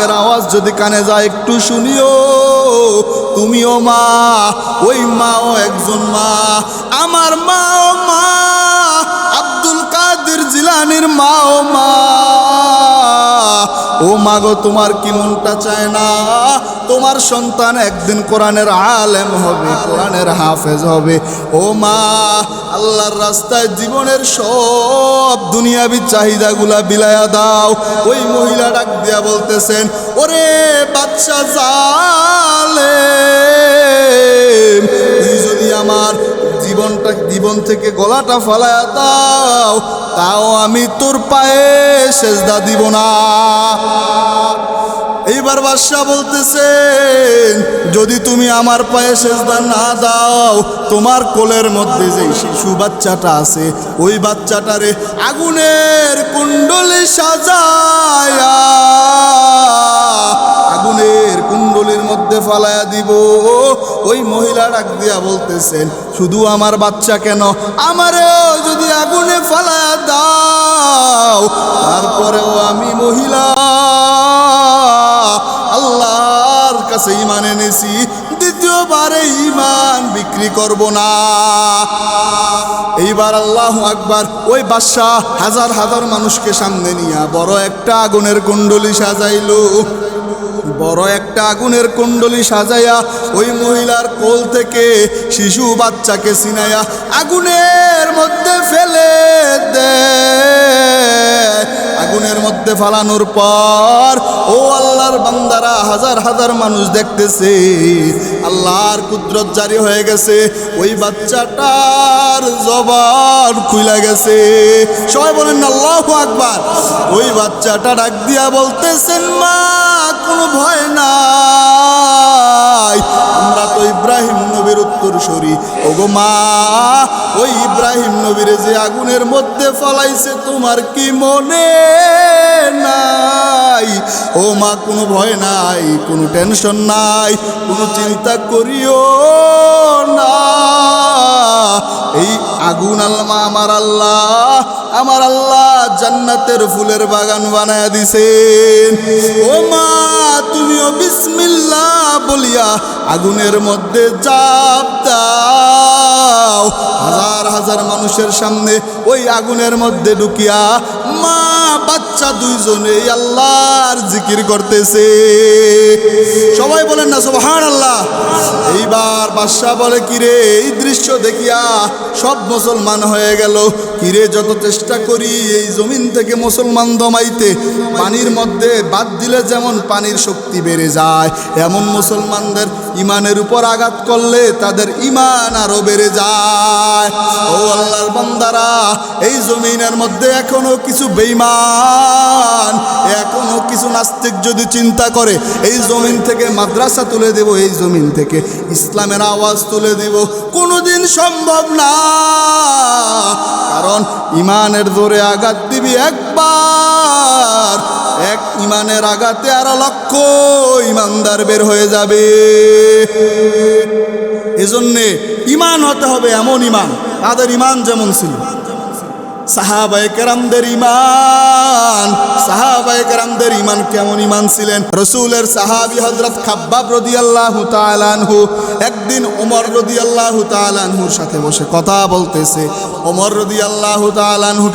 মালিকের আওয়াজ যদি কানে যায়, একটু শুনিও। তুমিও মা, ওই মাও একজন মা। আমার মাও মা, আব্দুল কাদের জিলানির মাও মা। ও মাগো তোমার কি মনটা চায় না? তোমার সন্তান একদিন কোরআনের আলেম হবে, কোরআনের হাফেজ হবে। ও মা, আল্লাহর রাস্তায় জীবনের সব দুনিয়াবি চাহিদাগুলা বিলায়া দাও। ওই মহিলা ডাক দিয়া বলতেছেন, ওরে বাচ্চা জালে জীবনটা জীবন থেকে গলাটা ফালায়া দাও, তাও আমি তোর পায়ে সেজদা দিব না। এইবার বাদশাহ বলতেছেন, যদি তুমি আমার পায়ে সেজদা না দাও, তোমার কোলের মধ্যে যে শিশু বাচ্চাটা আছে, ওই বাচ্চাটারে আগুনের কুণ্ডলে সাজায়া আগুনের কুণ্ডলির মধ্যে ফালায়া দিব। ওই মহিলা ডাক দিয়া বলতেছেন, শুধু আমার বাচ্চা কেন? আমারেও যদি আগুনে ফালায়া দাও, তারপরেও আমি মহিলা। আল্লাহর কাছে ইমান এনেছি, দ্বিতীয়বারে ইমান বিক্রি করব না। এইবার আল্লাহ আকবার, ওই বাদশাহ হাজার হাজার মানুষকে সামনে নিয়া বড় একটা আগুনের কুণ্ডলি সাজাইলো। বড় একটা আগুনের কুণ্ডলি সাজাইয়া ওই মহিলার কোল থেকে শিশু বাচ্চাকে সিনাইয়া আগুনের মধ্যে ফেলে দেয় আগুনের মধ্যে ফালানোর পর, ও আল্লাহর বান্দারা হাজার হাজার মানুষ দেখতেছে। আল্লাহর কুদরত জারি হয়ে গেছে। ওই বাচ্চাটার জবান খুইলা গেছে। সবাই বলেন, আল্লাহ আকবার। ওই বাচ্চাটা ডাক দিয়া বলতেছেন, মা কোনো ভয় নাই। আমরা তো ইব্রাহিম নবীর সরি ওগো মা ওই ইব্রাহিম নবীরে যে আগুনের মধ্যে ফলাইছে, তোমার কি মনে নাই? ও মা, কোনো ভয় নাই, কোনো টেনশন নাই, কোনো চিন্তা করিও না। এই আগুন আল্লাহ আমার আল্লাহ আমার আল্লাহ জান্নাতের ফুলের বাগান বানায় দিছেন। ও মা, তুমিও বিসমিল্লাহ বলিয়া আগুনের মধ্যে চাপ দাও। হাজার হাজার মানুষের সামনে ওই আগুনের মধ্যে ঢুকিয়া, মা, বাচ্চা দুইজনে আল্লাহর জিকির করতেছে। সবাই বলেন না সুবহান আল্লাহ এইবার বাদশাহ বলে, কিরে, এই দৃশ্য দেখিয়া সব মুসলমান হয়ে গেল। কিরে, যত চেষ্টা করি এই জমিন থেকে মুসলমান দমাইতে, পানির মধ্যে বাদ দিলে যেমন পানির শক্তি বেড়ে যায়, এমন মুসলমানদের ইমানের উপর আঘাত করলে তাদের ইমান আরও বেড়ে যায়। ও আল্লাহর বান্দারা, এই জমিনের মধ্যে এখনও কিছু বেইমান এখনও কিছু নাস্তিক যদি চিন্তা করে, এই জমিন থেকে মাদ্রাসা তুলে দেব, এই জমিন থেকে ইসলামের আওয়াজ তুলে দেব, কোনোদিন সম্ভব না। কারণ ইমানের জোরে আঘাত দিবি একবার। এক ইমানের আঘাতে আর লক্ষ ইমানদার বের হয়ে যাবে। এজন্যে ইমান হতে হবে এমন ইমান, তাদের ইমান যেমন ছিল।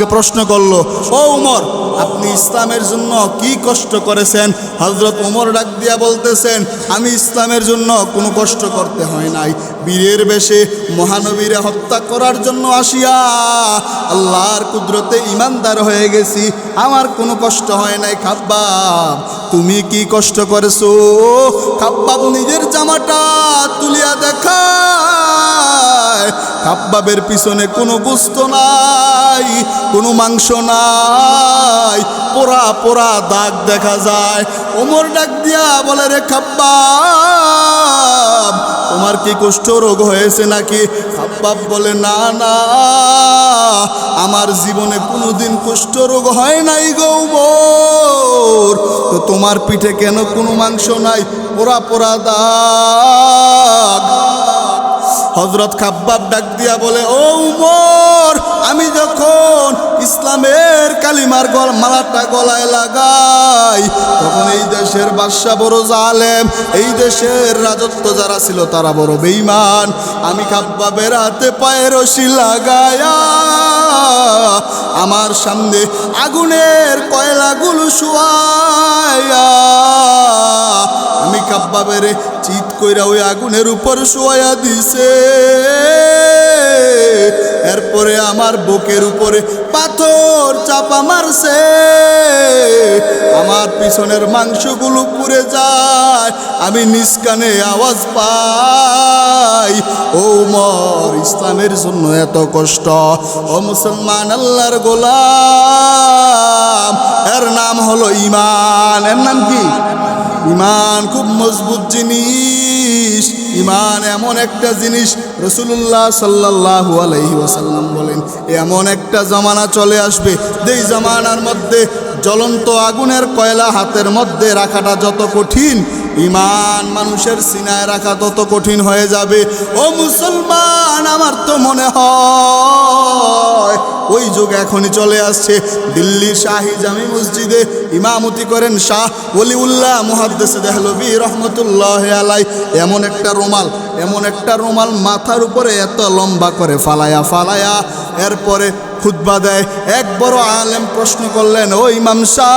প্রশ্ন করল, ও ওমর, আপনি ইসলামের জন্য কি কষ্ট করেছেন? হজরত ওমর ডাক দিয়া বলতেছেন, আমি ইসলামের জন্য কোনো কষ্ট করতে হয় নাই। বীরের বেশে মহানবীরে হত্যা করার জন্য আসিয়া আল্লাহর কুদরতে ইমানদার হয়ে গেছি, আমার কোনো কষ্ট হয় নাই খাব্বাব। তুমি কি কষ্ট করেছ? খাব্বাব নিজের জামাটা তুলিয়া দেখায়। খাব্বাবের পিছনে কোনো গুস্ত নাই, কোনো মাংস নাই। পোড়া পোড়া দাগ দেখা যায়। ওমর ডাক দিয়া বলে, রে খাব্বাব, তোমার কি কুষ্ঠ রোগ হয়েছে নাকি? খাব্বাব বলে, না না, আমার জীবনে কোনোদিন কুষ্ঠ রোগ হয় নাই গৌবর তো তোমার পিঠে কেন কোনো মাংস নাই? পোড়া পোড়া দাগ। হজরত খাব্বাব ডাক দিয়া বলে, ও উমর, আমি যখন ইসলামের কালি কলিমার গল মালাটা গলায় লাগাই। তখন এই দেশের বাদশা বড় জালেম, এই দেশের রাজত্ব যারা ছিল তারা বড় বেইমান আমি খাব্বাবের হাতে পায়ে রশি লাগায়া, আমার সামনে আগুনের কয়লাগুলো শুয়ায়া, আমি কাব্বাবেরে চিত কইরা ওই আগুনের উপর শোয়া দিছে। এরপরে আমার বুকের উপরে পাথর চাপা মারছে। আমার পিছনের মাংসগুলো পুড়ে যায়, আমি নিষ্কানে আওয়াজ পাই। ও মর ইসলামের জন্য এত কষ্ট। ও মুসলমান, আল্লাহর গোলাম। এর নাম হলো ইমান এর নাম কি? ইমান খুব মজবুত জিনিস। ইমান এমন একটা জিনিস রসুল্লাহ সাল্লাহ আলহি ওয়াসাল্লাম বলেন, এমন একটা জামানা চলে আসবে। যেই জামানার মধ্যে জ্বলন্ত আগুনের কয়লা হাতের মধ্যে রাখাটা যত কঠিন ইমান মানুষের সিনায় রাখা তত কঠিন হয়ে যাবে। ও মুসলমান, আমার তো মনে হয় ওই যুগ এখনই চলে আসছে। দিল্লির শাহি জামি মসজিদে ইমামতি করেন শাহ ওলিউল্লাহ মুহাদ্দেসে দেহলবি রহমতুল্লাহ আলাই এমন একটা রুমাল, এমন একটা রুমাল মাথার উপরে এত লম্বা করে ফালায়া ফালায়া, এরপরে খুতবা দেয়। এক বড় আলেম প্রশ্ন করলেন, ও ইমাম সাহ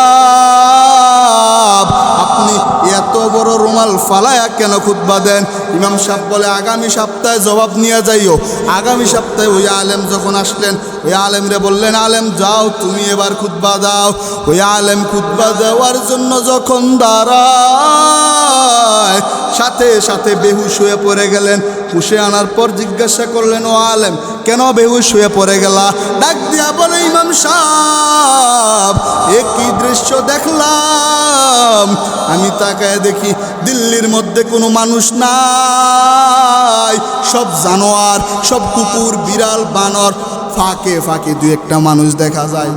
আপনি এত বড় রুমাল ফালায়া কেন খুতবা দেন? ইমাম সাহেব বলে, আগামী সপ্তাহে জবাব নিয়ে যাইও। আগামী সপ্তাহে ওই আলেম যখন আসলেন, ওই আলেমরে বললেন, আলেম, যাও, তুমি এবার খুতবা দাও। ওই আলেম খুতবা দেওয়ার জন্য যখন দাঁড়ায়, সাথে সাথে বেহুশ হয়ে পড়ে গেলেন। পুষে আনার পর জিজ্ঞাসা করলেন, ও আলেম, কেন বেহুশ হয়ে পড়ে গেলা? ডাক দিয়া বলে, ইমাম সাহ এ কি দৃশ্য দেখলাম? আমি তাকায় দেখি দিল্লির মধ্যে কোনো মানুষ নাই। সব জানোয়ার, সব কুকুর, বিড়াল, বানর ফাঁকে ফাঁকে দু একটা মানুষ দেখা যায়।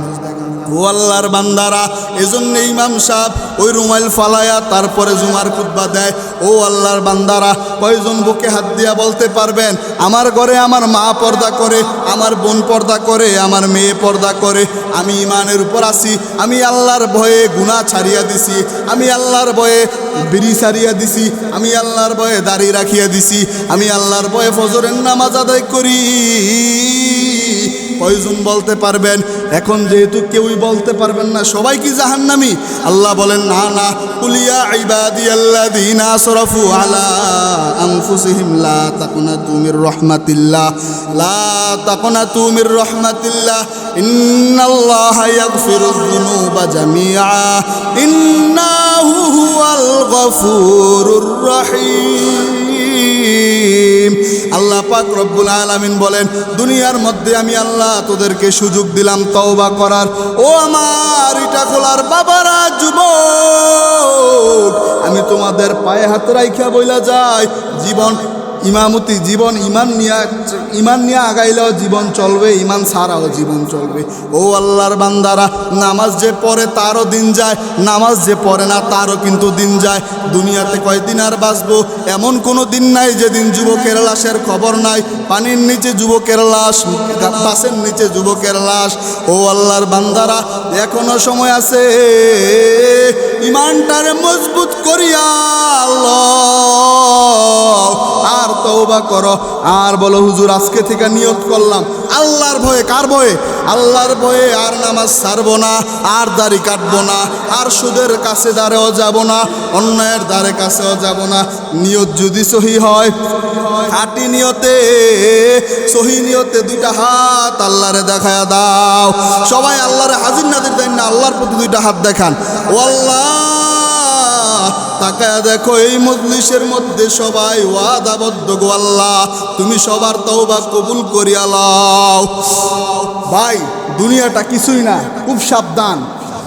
ও আল্লাহর বান্দারা, এজন্য ইমাম সাহ ওই রুমাইল ফালায়া তারপরে জুমার খুতবা দেয়। ও আল্লাহর বান্দারা, কয়জন বুকে হাত দিয়া বলতে পারবেন, আমার ঘরে আমার মা পর্দা করে, আমার বোন পর্দা করে, আমার মেয়ে পর্দা করে, আমি ইমানের উপর আসি আমি আল্লাহর ভয়ে গুণা ছাড়িয়া দিছি, আমি আল্লাহর ভয়ে বিড়ি ছাড়িয়া দিছি, আমি আল্লাহর ভয়ে দাড়ি রাখিয়া দিছি, আমি আল্লাহর ভয়ে ফজরের নামাজ আদায় করি। কয়জন বলতে পারবেন? এখন যেহেতু কেউই বলতে পারবেন না, সবাই কি জাহান্নামি? আল্লাহ বলেন, না না কুলিয়া আনফুসিহিম, লা তাকুনাতু মির রাহমাতিল্লাহ, লা তাকুনাতু মির রাহমাতিল্লাহ, ইন্নাল্লাহা ইয়াগফিরুয যুনুবা জামিআ, ইন্নাহু হুয়াল গফুরুর রহিম। আল্লাহ পাক রব্বুল আলামিন বলেন, দুনিয়ার মধ্যে আমি আল্লাহ তোদেরকে সুযোগ দিলাম তওবা করার। ও আমার, ইটা খোলার বাবারা, যুবক, আমি তোমাদের পায়ে হাত রাইখা বইলা যাই। জীবন ইমামতি জীবন ইমান নিয়ে ইমান নিয়ে আগাইলেও জীবন চলবে, ইমান ছাড়াও জীবন চলবে। ও আল্লাহর বান্দারা, নামাজ যে পড়ে তারও দিন যায়, নামাজ যে পড়ে না তারও কিন্তু দিন যায়। দুনিয়াতে কয়দিন আর বাঁচবো? এমন কোনো দিন নাই যেদিন যুবকের লাশের খবর নাই। পানির নিচে যুবকের লাশ বাসের নিচে যুবকের লাশ। ও আল্লাহর বান্দারা, এখনও সময় আছে। ইমানটারে মজবুত করিয়া আল্লাহ। আর তওবা করো। আর বলো, হুজুর, আজকে থেকে নিয়ত করলাম। আল্লাহর ভয়ে কার ভয়ে? আল্লাহর ভয়ে আর নামাজ ছাড়বো না, আর দাড়ি কাটবো না, আর সুদের কাছে দাঁড়েও যাব না, অন্যায়ের দ্বারে কাছেও যাব না। নিয়ত যদি সহি হয়, খাটি নিয়তে, সহি নিয়তে দুইটা হাত আল্লাহরে দেখায় দাও। সবাই আল্লাহরে হাজির নাজির দেন না আল্লাহর প্রতি দুইটা হাত দেখান। ও আল্লাহ তাকায় দেখো এই মজলিসের মধ্যে সবাই ওয়াদাবদ্ধ গো আল্লাহ। তুমি সবার তওবা কবুল করিয়া লাও। ভাই, দুনিয়াটা কিছুই না, খুব সাবধান।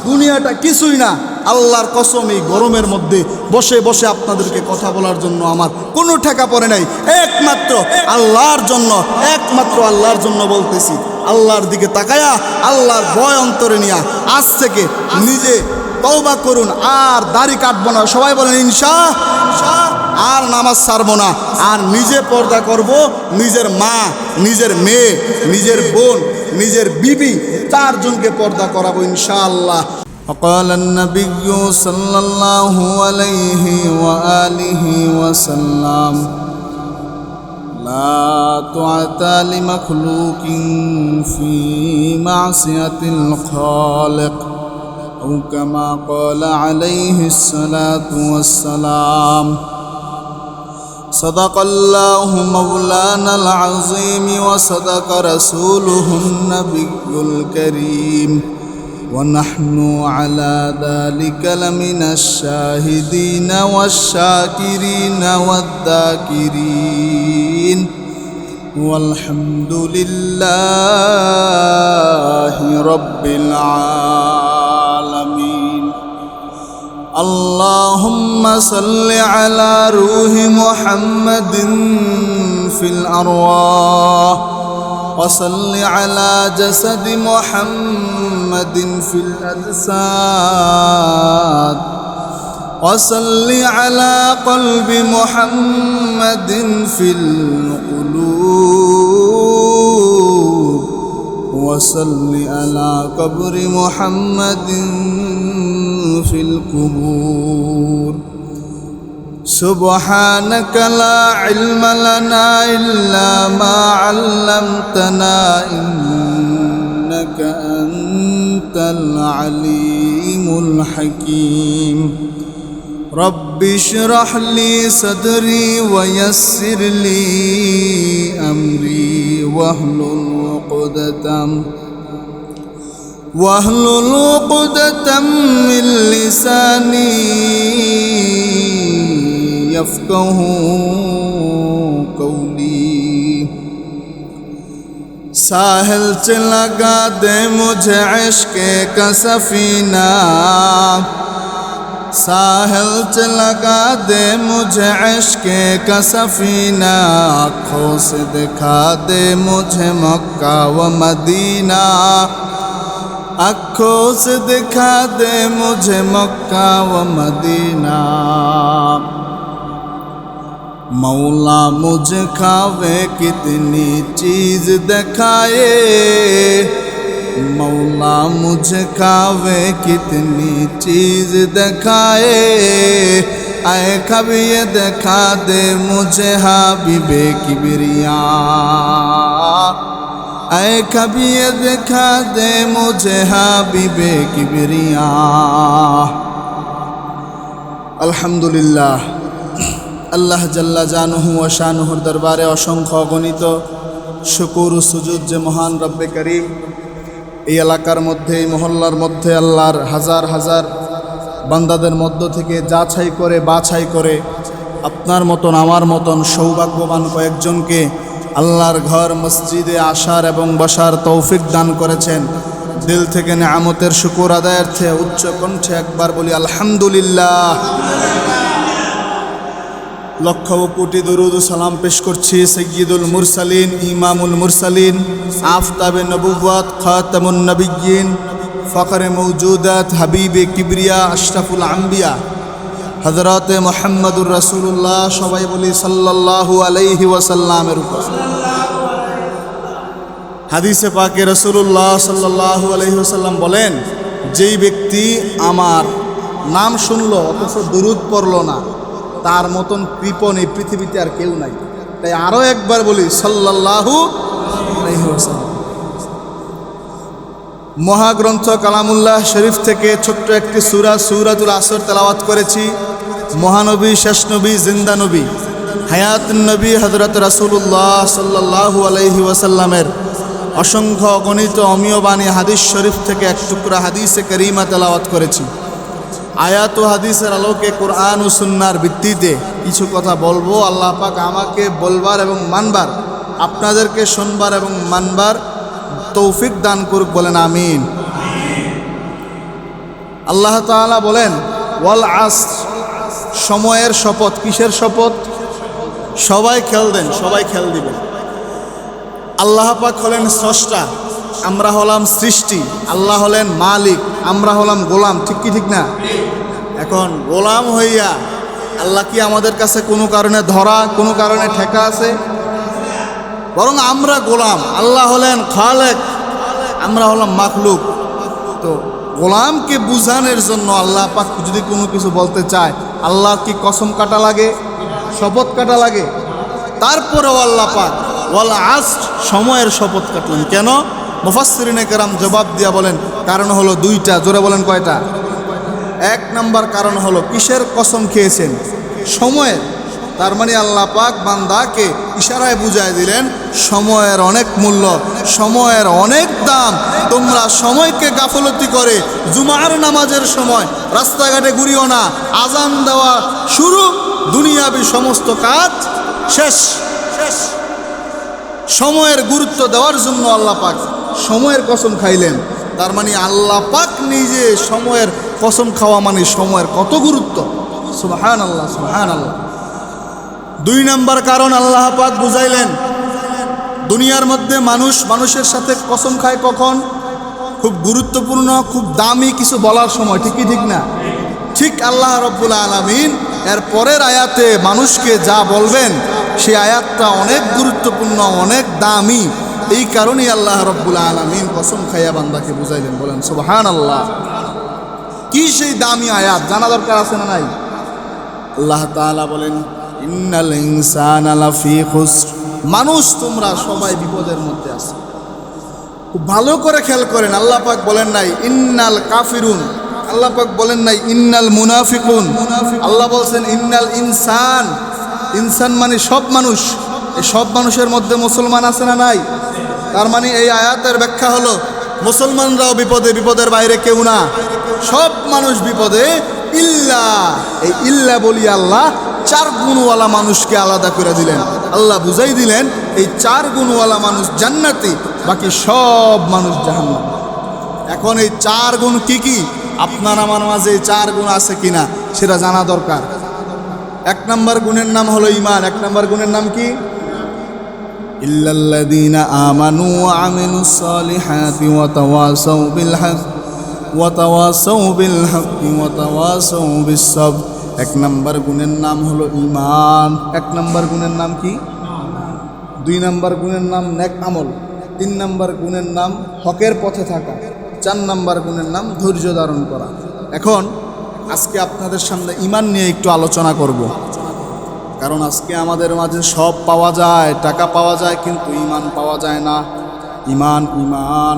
দুনিয়াটা কিছুই না, আল্লাহর কসম এই গরমের মধ্যে বসে বসে আপনাদেরকে কথা বলার জন্য আমার কোনো ঠেকা পড়ে নাই। একমাত্র আল্লাহর জন্য, একমাত্র আল্লাহর জন্য বলতেছি, আল্লাহর দিকে তাকায়া, আল্লাহর ভয় অন্তরে নিয়া, আজ থেকে নিজে তওবা করুন আর দাড়ি কাটবো না সবাই বলেন ইনশা ইনশা। আর নামাজ ছাড়বো না আর নিজে পর্দা করব নিজের মা নিজের মেয়ে নিজের বোন নিজের বিবি চারজনকে পর্দা করাবো ইনশাআল্লাহ وقال النبي صلى الله عليه وآله وسلم لا طاعة لمخلوق في معصية الخالق أو كما قال عليه الصلاة والسلام صدق الله مولانا العظيم وصدق رسوله النبي الكريم ونحن على ذلك لمن الشاهدين والشاكرين والذاكرين والحمد لله رب العالمين اللهم صل على روح محمد في الأرواح وصل على جسد محمد في الأجساد وصل على قلب محمد في القلوب وصل على قبر محمد في القبور. سبحانك لا علم لنا إلا ما علمتنا إنك أنت العليم الحكيم. رب اشرح لي صدري ويسر لي أمري واحلل عقدة واهلل عقدة من لساني يفقه قولي. ساحل چ لگا دے مجھے عشق کا سفینہ साहिल से लगा दे मुझे इश्क का सफीना आँखों से दिखा दे मुझे मक्का व मदीना आँखों से दिखा दे मुझे मक्का व मदीना मौला मुझे खावे कितनी चीज दिखाए मौला मुझे खावे कितनी चीज दिखाए आए कभी ये दिखा दे मुझे हाबिबे किबरिया आए कभी ये दिखा दे मुझे हाबिबे किबरिया अल्हम्दुलिल्लाह আল্লাহ জাল্লা জানহু ও শানহুর দরবারে অসংখ্য অগণিত শুকুর ও সুজুদ যে মহান রব্বে করিম এই এলাকার মধ্যে, এই মহল্লার মধ্যে আল্লাহর হাজার হাজার বান্দাদের মধ্য থেকে যাচাই করে বাছাই করে, আপনার মতন, আমার মতন সৌভাগ্যবান কয়েকজনকে আল্লাহর ঘর, মসজিদে আসার এবং বসার তৌফিক দান করেছেন। দিল থেকে নেয়ামতের শুকুর আদায়ার্থে উচ্চ কণ্ঠে একবার বলি, আলহামদুলিল্লাহ। লক্ষ কোটি দরুদ সালাম পেশ করছি সৈয়দুল মুরসালিন, ইমামুল মুরসালিন, আফতাবে নবুয়াত খাতামুন নবিয়িন ফখরে মৌজুদাত, হাবিবে কিবরিয়া, আশরাফুল আম্বিয়া হজরত মোহাম্মদুর রসুল্লাহ সবাই বলি সাল্লাল্লাহু আলাইহি ওয়াসাল্লামের উপর। হাদিসে পাকে রসুল্লাহ সাল্লাল্লাহু আলাইহি ওয়াসাল্লাম বলেন, যেই ব্যক্তি আমার নাম শুনল অথচ দুরুদ পড়ল না তার মতন কৃপণ এই পৃথিবীতে আর কেউ নাই। তাই আরও একবার বলি ওয়াসাল্লাম। মহাগ্রন্থ কালামুল্লাহ শরীফ থেকে ছোট্ট একটি সুরা, সুরাতুল আসর তেলাওয়াত করেছি। মহানবী, শেষ নবী, জিন্দা নবী হায়াত নবী হজরত রাসুল্লাহ সাল্লাহু আলহি ওয়াসাল্লামের অসংখ্য অগণিত অমীয় বাণী হাদিস শরীফ থেকে এক টুকরা হাদিসে করিমা তেলাওয়াত করেছি। আয়াত হাদিসের আলোকে কোরআন ও সুন্নার ভিত্তিতে কিছু কথা বলব। আল্লাহ পাক আমাকে বলবার এবং মানবার, আপনাদেরকে শুনবার এবং মানবার তৌফিক দান করুক বলেন, আমিন। আল্লাহ তাআলা বলেন, ওয়াল আস সময়ের শপথ। কিসের শপথ? সবাই খেল দেন, সবাই খেল দিবেন। আল্লাহ পাক হলেন স্রষ্টা, আমরা হলাম সৃষ্টি। আল্লাহ হলেন মালিক, আমরা হলাম গোলাম। ঠিক কি, ঠিক না? এখন গোলাম হইয়া আল্লাহ কি আমাদের কাছে কোনো কারণে ধরা, কোনো কারণে ঠেকা আছে? বরং আমরা গোলাম, আল্লাহ হলেন খালেক, আমরা হলাম মাখলুক। তো গোলামকে বুঝানোর জন্য আল্লাহ পাক যদি কোনো কিছু বলতে চায় আল্লাহ কি কসম কাটা লাগে, শপথ কাটা লাগে? তারপরেও আল্লাহ পাক ওয়াল আস সময়ের শপথ কাটলেন। কেন? মুফাসসিরিনে কেরাম জবাব দিয়া বলেন, কারণ হলো দুইটা, জোরে বলেন কয়টা? এক নাম্বার কারণ হলো কিসের কসম খেয়েছেন? সময়ের। তার মানে আল্লাহ পাক বান্দাকে ইশারায় বুঝায় দিলেন, সময়ের অনেক মূল্য, সময়ের অনেক দাম। তোমরা সময়কে গাফলতি করে, জুমার নামাজের সময় রাস্তাঘাটে ঘুরিও না, আজান দেওয়া শুরু, দুনিয়াবি সমস্ত কাজ শেষ। শেষ সময়ের গুরুত্ব দেওয়ার জন্য আল্লাহ পাক সময়ের কসম খাইলেন। তার মানে আল্লাহ পাক নিজে সময়ের কসম খাওয়া মানে সময়ের কত গুরুত্ব? সুবহান আল্লাহ সুবহান আল্লাহ দুই নাম্বার কারণ আল্লাহ পাক বুঝাইলেন, দুনিয়ার মধ্যে মানুষ মানুষের সাথে কসম খায় কখন? খুব গুরুত্বপূর্ণ, খুব দামি কিছু বলার সময়, ঠিকই ঠিক না? ঠিক আল্লাহ রব্বুল আলমিন এর পরের আয়াতে মানুষকে যা বলবেন সেই আয়াতটা অনেক গুরুত্বপূর্ণ, অনেক দামি। এই কারণেই আল্লাহ রব্বুল আলমিন কসম খাইয়া বান্দাকে বুঝাইলেন, বলেন সুবহান আল্লাহ কি সেই দামি আয়াত? জানা দরকার আছে না নাই? আল্লাহ তাআলা বলেন ইন্নাল ইনসানা লাফি খুসর। মানুষ তোমরা সবাই বিপদের মধ্যে আছে। খুব ভালো করে খেয়াল করেন আল্লাহ পাক বলেন নাই ইন্নাল কাফিরুন। আল্লাহ পাক বলেন নাই ইন্নাল মুনাফিকুন। আল্লাহ বলছেন ইন্নাল ইনসান। ইনসান মানে সব মানুষ। এই সব মানুষের মধ্যে মুসলমান আছে না নাই? তার মানে এই আয়াতের ব্যাখ্যা হলো মুসলমানরাও বিপদে বিপদের বাইরে কেউ না। সব মানুষ বিপদে, ইল্লা, এই ইল্লা বলি আল্লাহ, চার গুণওয়ালা মানুষকে আলাদা করে দিলেন। আল্লাহ বুঝাই দিলেন, এই চার গুণওয়ালা মানুষ জান্নাতি, বাকি সব মানুষ জাহান্নাম। এখন এই চার গুণ কি কি? আপনার আমার মাঝে এই চার গুণ আছে কিনা, সেটা জানা দরকার। এক নম্বর গুণের নাম হলো ইমান এক নম্বর গুণের নাম কি? ইল্লাল্লাযীনা আমানু ওয়া আমিলুস সালিহাতি ওয়া তাওয়াসাউ বিল হক ওয়া তাওয়াসাউ বিল হাক্কি ওয়া তাওয়াসাউ বিস সাবর এক নম্বর গুণের নাম হলো ইমান এক নম্বর গুণের নাম কি? দুই নম্বর গুণের নাম নেক আমল। তিন নম্বর গুণের নাম হকের পথে থাকা। চার নম্বর গুণের নাম ধৈর্য ধারণ করা। এখন আজকে আপনাদের সামনে ইমান নিয়ে একটু আলোচনা করব। কারণ আজকে আমাদের মাঝে সব পাওয়া যায়, টাকা পাওয়া যায়, কিন্তু ইমান পাওয়া যায় না। ইমান ইমান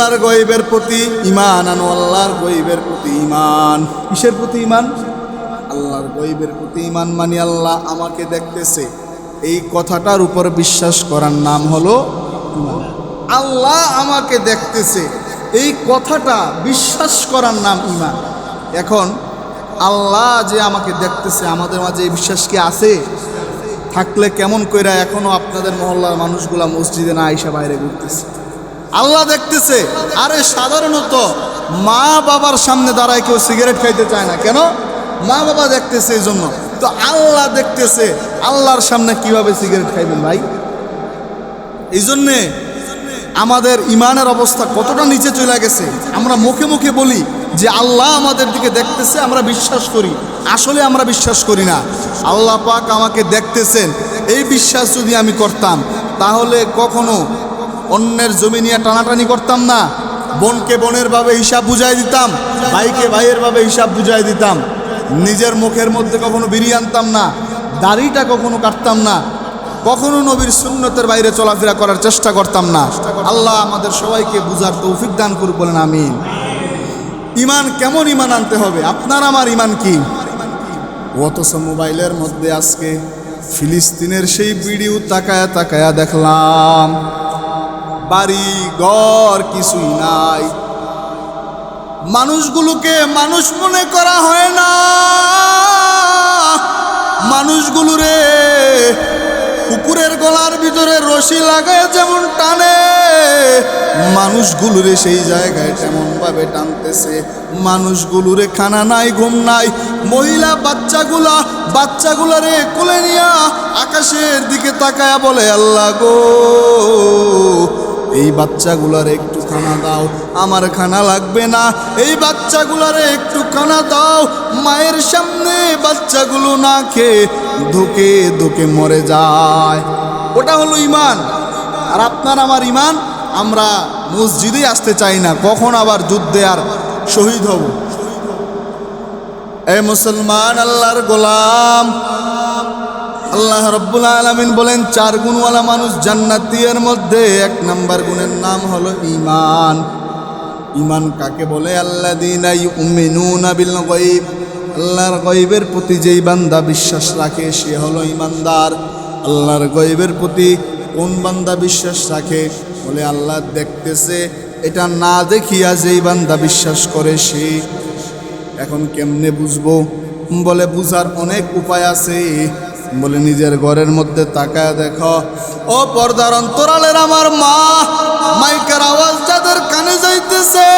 আল্লাহর গইবের প্রতি ইমান আনো, আল্লাহর গইবের প্রতি ইমান কিসের প্রতি ইমান আল্লাহর গইবের প্রতি ইমান মানি আল্লাহ আমাকে দেখতেছে। এই কথাটার উপর বিশ্বাস করার নাম হলো ইমান। আল্লাহ আমাকে দেখতেছে। এই কথাটা বিশ্বাস করার নাম ইমান এখন আল্লাহ যে আমাকে দেখতেছে, আমাদের মাঝে এই বিশ্বাস কি আছে? থাকলে কেমন কইরা এখনও আপনাদের মহল্লার মানুষগুলা মসজিদে না আইসা বাইরে ঘুরতেছে। আল্লাহ দেখতেছে, আরে সাধারণত মা বাবার সামনে দাঁড়ায় কেউ সিগারেট খাইতে চায় না। কেন? মা বাবা দেখতেছে এই জন্য। তো আল্লাহ দেখতেছে, আল্লাহর সামনে কীভাবে সিগারেট খাইবেন ভাই? এই জন্যে আমাদের ইমানের অবস্থা কতটা নিচে চলে গেছে। আমরা মুখে মুখে বলি যে আল্লাহ আমাদের দিকে দেখতেছে, আমরা বিশ্বাস করি। আসলে আমরা বিশ্বাস করি না। আল্লাহ পাক আমাকে দেখতেছেন, এই বিশ্বাস যদি আমি করতাম, তাহলে কখনো অন্যের জমি নিয়ে টানাটানি করতাম না। বোনকে বোনের ভাবে হিসাব বুঝাই দিতাম, ভাইকে ভাইয়ের ভাবে হিসাব বুঝাই দিতাম। নিজের মুখের মধ্যে কখনো বিরিয়ে আনতাম না, দাড়িটা কখনো কাটতাম না। কখনো নবীর সুন্নতের বাইরে চলাফেরা করার চেষ্টা করতাম না। আল্লাহ আমাদের সবাইকে বুঝার তৌফিক দান করুক বলেন, আমিন। ইমান কেমন ইমান আনতে হবে? আপনার, আমার ইমান কি? অথচ মোবাইলের মধ্যে আজকে ফিলিস্তিনের সেই ভিডিও তাকায়া তাকায়া দেখলাম। বাড়ি, ঘর কিছুই নাই। মানুষগুলোকে মানুষ মনে করা হয় না। মানুষগুলোরে কুকুরের গলার ভিতরে রশি লাগায় যেমন টানে, মানুষগুলোরে সেই জায়গায় তেমন ভাবে টানতেছে। মানুষগুলোরে খানা নাই, ঘুম নাই। মহিলা বাচ্চাগুলা, বাচ্চাগুলারে কোলে নিয়া আকাশের দিকে তাকায়া বলে, আল্লাহ গো এই বাচ্চাগুলারে একটু খানা দাও। আমার খানা লাগবে না। এই বাচ্চাগুলারে একটু খানা দাও। মায়ের সামনে বাচ্চাগুলো না খেয়ে ধুকে ধুকে মরে যায়। ওটা হলো ইমান আর আপনার আমার ইমান আমরা মসজিদে আসতে চাই না। কখন আবার যুদ্ধে আর শহীদ হব? এ মুসলমান আল্লাহর গোলাম আল্লাহ রব্বুল আলমিন বলেন, চার গুণওয়ালা মানুষ জান্নাতিয়ের মধ্যে এক নাম্বার গুণের নাম হলো ইমান ইমান কাকে বলে? আল্লাহ দিন আল্লাহর গয়বের প্রতি যেই বান্দা বিশ্বাস রাখে, সে হলো ইমানদার আল্লাহর গয়বের প্রতি কোন বান্দা বিশ্বাস রাখে? বলে, আল্লাহ দেখতেছে, এটা না দেখিয়া যেই বান্দা বিশ্বাস করে, সে এখন কেমনে বুঝব? বলে, বুঝার অনেক উপায় আছে। বলে, নিজের ঘরের মধ্যে তাকায় দেখো। ও পর্দার অন্তরালের আমার মা, মাইকের আওয়াজ যাদের কানে যাইতেছে,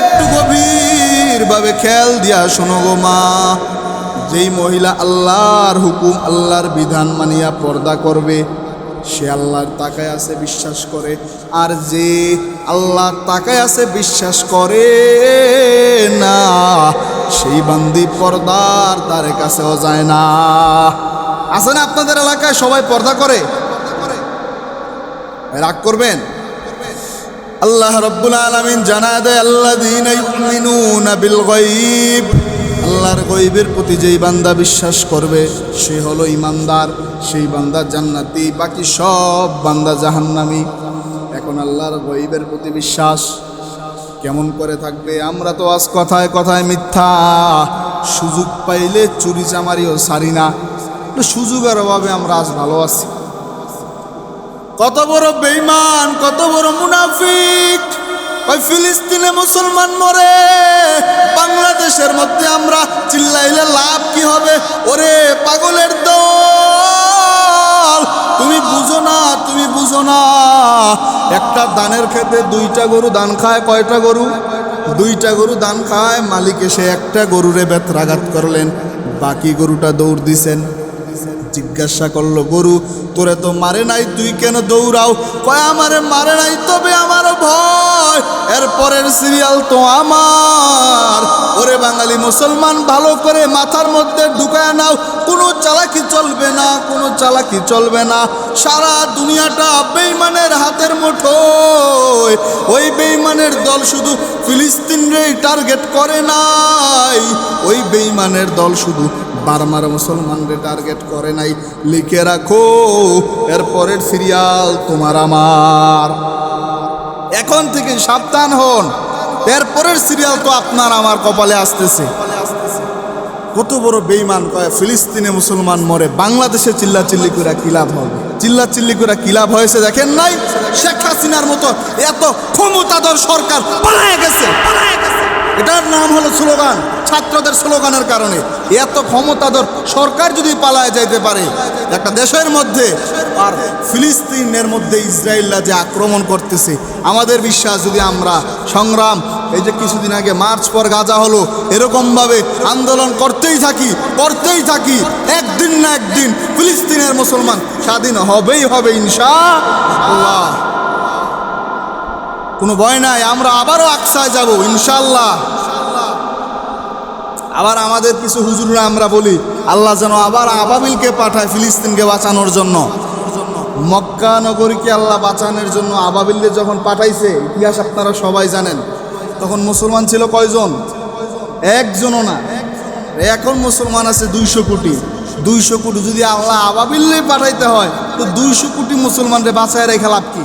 একটু গভীর ভাবে খেয়াল দিয়া শোনো গো মা, যেই মহিলা আল্লাহর হুকুম, আল্লাহর বিধান মানিয়া পর্দা করবে সে আল্লাহর তাকায় আছে, বিশ্বাস করে। আর যে আল্লাহর তাকায় আছে, বিশ্বাস করে না, সেই বান্দি পর্দার তার কাছেও যায় না। আছে না আপনাদের এলাকায় সবাই পর্দা করে? রাগ করবেন? আল্লাহ রব্বুল আলমিন জানা দেয় আল্লাহ দিন বিল গয়ব। আল্লাহর গইবের প্রতি যেই বান্দা বিশ্বাস করবে, সে হলো ইমানদার, সেই বান্দা জান্নাতি, বাকি সব বান্দা জাহান্নামি। এখন আল্লাহর গইবের প্রতি বিশ্বাস কেমন করে থাকবে? আমরা তো আজ কথায় কথায় মিথ্যা। সুযোগ পাইলে চুরি চামারিও সারি না। সুযোগের অভাবে আমরা আজ ভালো আছি। কত বড় বেইমান কত বড় মুনাফিক। ওই ফিলিস্তিনে মুসলমান মরে। বাংলাদেশের মধ্যে আমরা চিল্লাইলে লাভ কি হবে? ওরে পাগলের দল, তুমি বুঝো না, তুমি বুঝো না। একটা দানের খেতে দুইটা গরু দান খায়, কয়টা গরু? দুইটা গরু দান খায়, মালিক এসে একটা গরুরে বেত্রাঘাত করলেন। বাকি গরুটা দৌড় দিছেন। জিজ্ঞাসা করল, গরু, তোরে তো মারে নাই, তুই কেন দৌড়াও? কয়, আমারে মারে নাই, তবে আমারও ভয়। এরপরের সিরিয়াল তো আমার। ওরে বাঙালি মুসলমান, ভালো করে মাথার মধ্যে ঢুকায় নাও। কোনো চালাকি চলবে না, কোনো চালাকি চলবে না। সারা দুনিয়াটা বেইমানের হাতের মুঠোয়। ওই বেইমানের দল শুধু ফিলিস্তিনরেই টার্গেট করে নাই। ওই বেইমানের দল শুধু বারমার মুসলমানদের টার্গেট করে নাই। লিখে রাখো এরপরের সিরিয়াল তোমার আমার। এখন থেকে সাবধান হন। এরপরের সিরিয়াল তো আপনার আমার কপালে আসতেছে। কত বড় বেইমান কয়, ফিলিস্তিনে মুসলমান মরে, বাংলাদেশে চিল্লা চিল্লি করে কি লাভ হবে? চিল্লা চিল্লি করে কি লাভ হয়েছে দেখেন নাই? শেখ হাসিনার মতো এত ক্ষমতাধর সরকার পালায় গেছে। এটার নাম হলো স্লোগান। ছাত্রদের স্লোগানের কারণে। এত ক্ষমতাধর সরকার যদি পালায় যাইতে পারে, একটা দেশের মধ্যে আর ফিলিস্তিনের মধ্যে ইসরায়েলরা যে আক্রমণ করতেছে, আমাদের বিশ্বাস যদি আমরা সংগ্রাম, এই যে কিছুদিন আগে মার্চ পর গাজা হলো, এরকমভাবে আন্দোলন করতেই থাকি করতেই থাকি, একদিন না একদিন ফিলিস্তিনের মুসলমান স্বাধীন হবেই হবে ইনশা আল্লাহ। কোনো ভয় নাই, আমরা আবারও আকসায় যাব ইনশাল্লাহ আবার আমাদের কিছু হুজুররা আমরা বলি, আল্লাহ যেন আবার আবাবিলকে পাঠায় ফিলিস্তিনকে বাঁচানোর জন্য। মক্কা নগরীকে আল্লাহ বাঁচানোর জন্য আবাবিলকে যখন পাঠাইছে, ইতিহাস আপনারা সবাই জানেন, তখন মুসলমান ছিল কয়জন? একজনও না। এখন মুসলমান আছে দুইশো কোটি। দুইশো কোটি যদি আল্লাহ আবাবিল্লে পাঠাইতে হয়, তো দুইশো কোটি মুসলমানরে বাঁচায় রেখে লাভ কি?